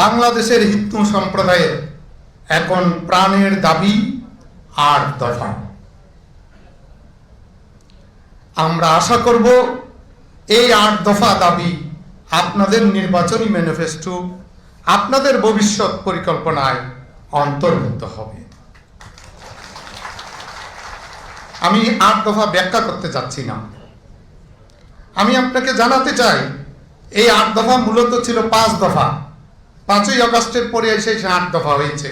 বাংলাদেশের হিন্দু সম্প্রদায়ের এখন প্রাণের দাবি আট দফা। আমরা আশা করব এই আট দফা দাবি আপনাদের নির্বাচনী ম্যানিফেস্টো আপনাদের ভবিষ্যৎ পরিকল্পনায় অন্তর্ভুক্ত হবে। আমি আট দফা ব্যাখ্যা করতে যাচ্ছি না। আমি আপনাকে জানাতে চাই, এই আট দফা মূলত ছিল পাঁচ দফা। পাঁচই আগস্টের পরে এসে সে আট দফা হয়েছে।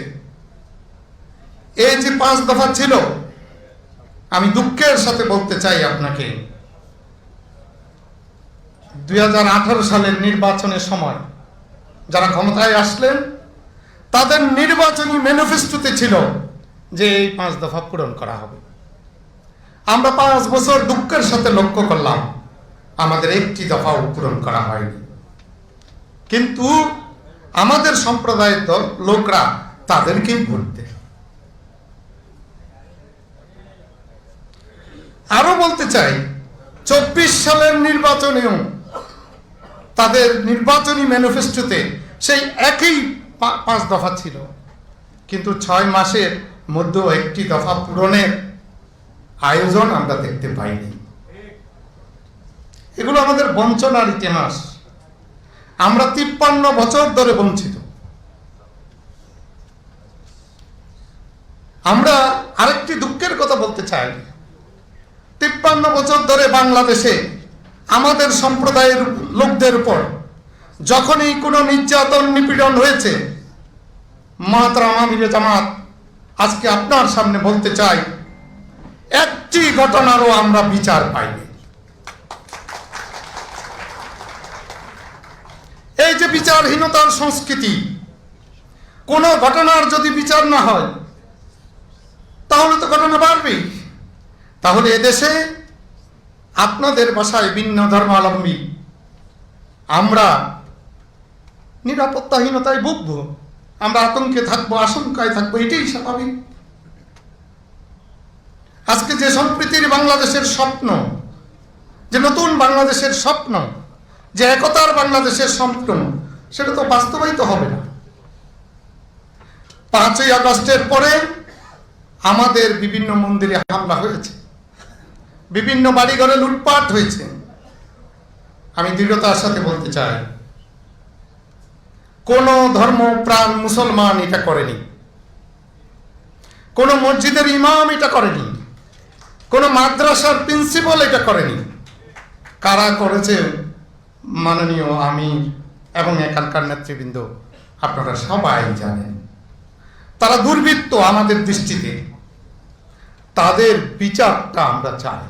এই যে পাঁচ দফা ছিল, আমি দুঃখের সাথে বলতে চাই আপনাকে, দুই হাজার আঠারো সালের নির্বাচনের সময় যারা ক্ষমতায় আসলেন, তাদের নির্বাচনী ম্যানিফেস্টোতে ছিল যে এই পাঁচ দফা পূরণ করা হবে। আমরা পাঁচ বছর দুঃখের সাথে লক্ষ্য করলাম, আমাদের একটি দফাও পূরণ করা হয়নি। কিন্তু আমাদের সম্প্রদায়ের দল, লোকরা তাদেরকেই ভোট দেয়। আরও বলতে চাই, চব্বিশ সালের নির্বাচনেও তাদের নির্বাচনী ম্যানিফেস্টোতে সেই একই পাঁচ দফা ছিল। কিন্তু ছয় মাসের মধ্যেও একটি দফা পূরণের আয়োজন আমরা দেখতে পাইনি। এগুলো আমাদের বঞ্চনার ইতিহাস। আমরা তিপ্পান্ন বছর ধরে বঞ্চিত। আমরা আরেকটি দুঃখের কথা বলতে চাই। তিপ্পান্ন বছর ধরে বাংলাদেশে আমাদের সম্প্রদায়ের লোকদের উপর যখনই কোনো নির্যাতন নিপীড়ন হয়েছে, মাতরা জামাত, আজকে আপনার সামনে বলতে চাই, একটি ঘটনারও আমরা বিচার পাইনি এই যে বিচারহীনতার সংস্কৃতি। কোন ঘটনার যদি বিচার না হয়, তাহলে তো ঘটনা বাড়বেই তাহলে এদেশে আপনাদের বাসায় ভিন্ন ধর্মাবলম্বী। আমরা নিরাপত্তাহীনতায় ভুগব। আমরা আতঙ্কে থাকব, আশঙ্কায় থাকব, এটাই স্বাভাবিক। আজকে যে সম্প্রীতির বাংলাদেশের স্বপ্ন, যে নতুন বাংলাদেশের স্বপ্ন, যে একতার বাংলাদেশের স্বপ্ন সেটা তো বাস্তবায়িত হবে না। পাঁচই আগস্টের পরে আমাদের বিভিন্ন মন্দিরে হামলা হয়েছে। বিভিন্ন বাড়িঘরে লুটপাট হয়েছে। আমি দৃঢ়তার সাথে বলতে চাই, কোন ধর্ম প্রাণ মুসলমান এটা করেনি। কোন মসজিদের ইমাম এটা করেনি। কোন মাদ্রাসার প্রিন্সিপাল এটা করেনি। কারা করেছে? মাননীয় আমির এবং এখানকার নেতৃবৃন্দ আপনারা সবাই জানেন। তারা দুর্বৃত্ত আমাদের দৃষ্টিতে। তাদের বিচারটা আমরা চাই।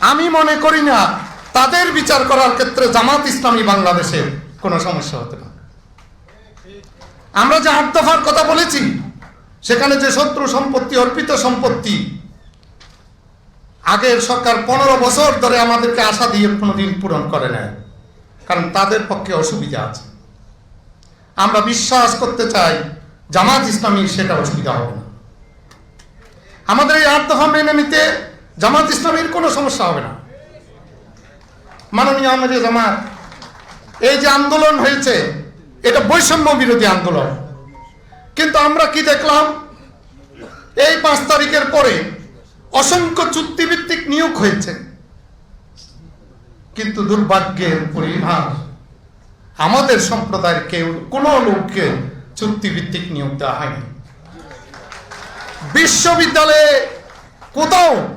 আমি মনে করি না তাদের বিচার করার ক্ষেত্রে জামাত ইসলামী বাংলাদেশের কোনো সমস্যা হতে পারে। আমরা যে আট দফার কথা বলেছি, সেখানে যে শত্রু সম্পত্তি, অর্পিত সম্পত্তি, আগের সরকার পনেরো বছর ধরে আমাদেরকে আশা দিয়ে কোনোদিন পূরণ করে নেয় কারণ তাদের পক্ষে অসুবিধা আছে। আমরা বিশ্বাস করতে চাই, জামাত ইসলামী সেটা অসুবিধা হবে না। আমাদের এই আট দফা মেনে নিতে জামাত ইসলামীর কোনো সমস্যা হবে না। মাননীয় আমাদের জামাত, এই যে আন্দোলন হয়েছে, এটা বৈষম্য বিরোধী আন্দোলন। কিন্তু আমরা কি দেখলাম? এই পাঁচ তারিখের পরে অসংখ্য চুক্তিভিত্তিক নিয়োগ হয়েছে। কিন্তু দুর্ভাগ্যের পরিহার। আমাদের সম্প্রদায়ের কেউ, কোনো লোককে চুক্তিভিত্তিক নিয়োগ দেওয়া হয়নি। বিশ্ববিদ্যালয়ে কোথাও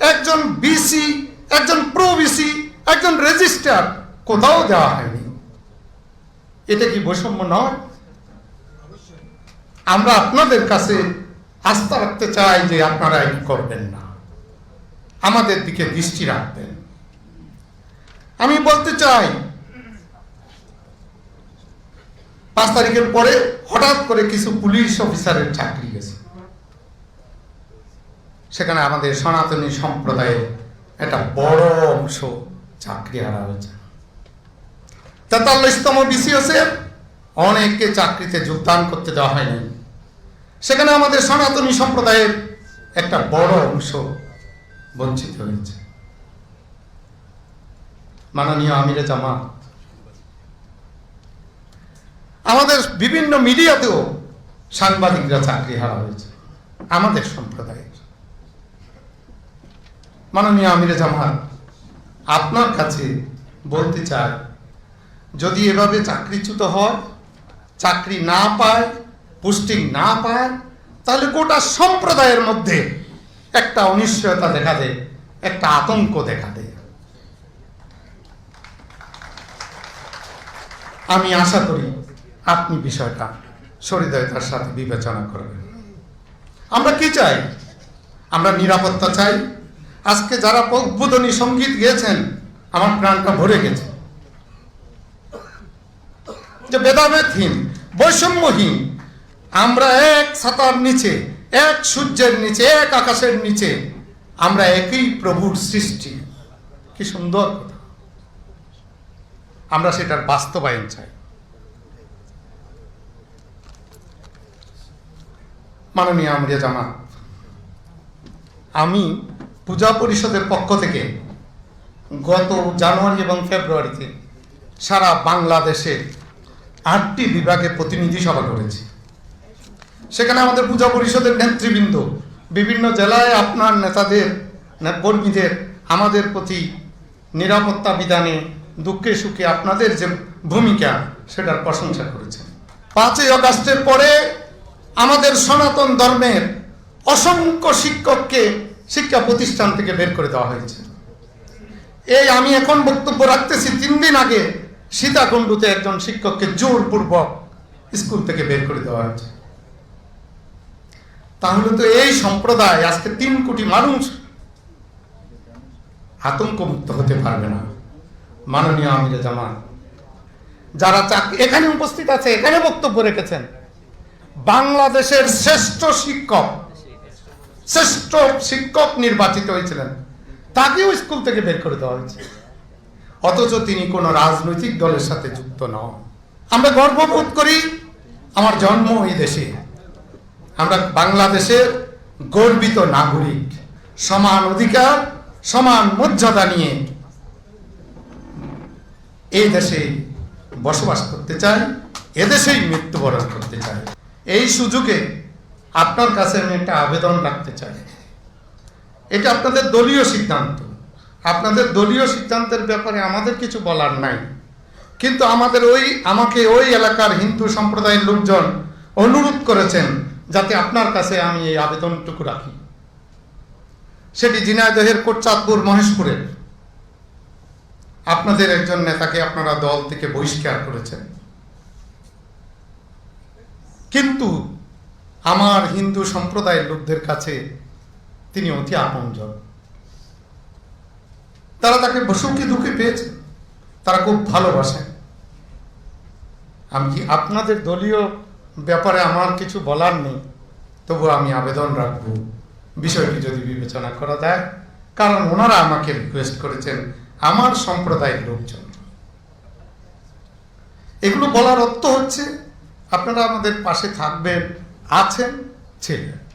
একজন বিসি, একজন প্রো বিসি একজন রেজিস্ট্রার কোথাও দেওয়া হয়নি। এটা কি বৈষম্য নয়? আমরা আপনাদের কাছে আস্থা রাখতে চাই যে আপনারা এটি করবেন না। আমাদের দিকে দৃষ্টি রাখবেন। আমি বলতে চাই, পাঁচ তারিখের পরে হঠাৎ করে কিছু পুলিশ অফিসারের চাকরি গেছে। সেখানে আমাদের সনাতনী সম্প্রদায়ের একটা বড় অংশ চাকরি হারা হয়েছে। তেতাল্লিশতম বিসিএসের অনেককে চাকরিতে যোগদান করতে দেওয়া হয়নি। সেখানে আমাদের সনাতনী সম্প্রদায়ের একটা বড় অংশ বঞ্চিত হয়েছে। মাননীয় আমিরে জামাত। আমাদের বিভিন্ন মিডিয়াতেও সাংবাদিকরা চাকরি হারা হয়েছে, আমাদের সম্প্রদায়ের। মাননীয় আমিরে জামাত, আপনার কাছে বলতে চাই, যদি এভাবে চাকরিচ্যুত হয়, চাকরি না পায়, পোস্টিং না পায়, তাহলে গোটা সম্প্রদায়ের মধ্যে একটা অনিশ্চয়তা দেখা দেয়, একটা আতঙ্ক দেখা দেয়। আমি আশা করি আপনি বিষয়টা সরিদয়তার সাথে বিবেচনা করবেন। আমরা কি চাই? আমরা নিরাপত্তা চাই। আজকে যারা উদ্বোধনী সংগীত গেয়েছেন, আমার প্রাণটা ভরে গেছে। যে ভেদাভেদহীন বৈষম্যহীন, আমরা এক ছাতার নিচে, এক সূর্যের নিচে, এক আকাশের নিচে, আমরা একই প্রভুর সৃষ্টি। কি সুন্দর কথা। আমরা সেটার বাস্তবায়ন চাই। মাননীয় আমরিয়া জামাত, আমি পূজা পরিষদের পক্ষ থেকে গত জানুয়ারি এবং ফেব্রুয়ারিতে সারা বাংলাদেশে আটটি বিভাগে প্রতিনিধি সভা করেছি। সেখানে আমাদের পূজা পরিষদের নেতৃবৃন্দ, বিভিন্ন জেলায় আপনার নেতাদের কর্মীদের, আমাদের প্রতি নিরাপত্তা বিধানে দুঃখে সুখে আপনাদের যে ভূমিকা, সেটার প্রশংসা করেছেন পাঁচই অগাস্টের পরে আমাদের সনাতন ধর্মের অসংখ্য শিক্ষককে শিক্ষা প্রতিষ্ঠান থেকে বের করে দেওয়া হয়েছে। এই আমি এখন বক্তব্য রাখতেছি, তিন দিন আগে সীতাকুণ্ডুতে একজন শিক্ষককে জোরপূর্বক স্কুল থেকে বের করে দেওয়া হয়েছে। তাহলে তো এই সম্প্রদায় আজকে তিন কোটি মানুষ আতঙ্কমুক্ত হতে পারবে না। মাননীয় আমিরে জামান, যারা চাকরি এখানে উপস্থিত আছে, এখানে বক্তব্য রেখেছেন। বাংলাদেশের শ্রেষ্ঠ শিক্ষক শ্রেষ্ঠ শিক্ষক নির্বাচিত হয়েছিলেন। তাকেও স্কুল থেকে বের করে দেওয়া হয়েছে। অথচ তিনি কোনো রাজনৈতিক দলের সাথে যুক্ত নন। আমরা গর্ববোধ করি, আমার জন্ম এই দেশে। আমরা বাংলাদেশের গর্বিত নাগরিক। সমান অধিকার, সমান মর্যাদা নিয়ে এই দেশে বসবাস করতে চাই এদেশেই মৃত্যুবরণ করতে চাই এই সুযোগে আপনার কাছে আমি একটা আবেদন রাখতে চাই। এটা আপনাদের দলীয় সিদ্ধান্ত। আপনাদের দলীয় সিদ্ধান্তের ব্যাপারে আমাদের কিছু বলার নাই। কিন্তু আমাদের ওই, আমাকে ওই এলাকার হিন্দু সম্প্রদায়ের লোকজন অনুরোধ করেছেন যাতে আপনার কাছে আমি এই আবেদনটুকু রাখি। সেটি ঝিনাইদহের কোটচাঁদপুর মহেশপুরের। আপনাদের একজন নেতাকে আপনারা দল থেকে বহিষ্কার করেছেন। কিন্তু আমার হিন্দু সম্প্রদায়ের লোকদের কাছে তিনি অতি আপনজন। তারা তাকে সুখী দুঃখে পেয়েছে। তারা খুব ভালোবাসেন আমি কি আপনাদের দলীয় ব্যাপারে আমার কিছু বলার নেই? তবু আমি আবেদন রাখব। বিষয়টি যদি বিবেচনা করা যায়, কারণ ওনারা আমাকে রিকোয়েস্ট করেছেন আমার সম্প্রদায়ের লোকজন। এগুলো বলার অর্থ হচ্ছে আপনারা আমাদের পাশে থাকবেন আছেন ছিলেন।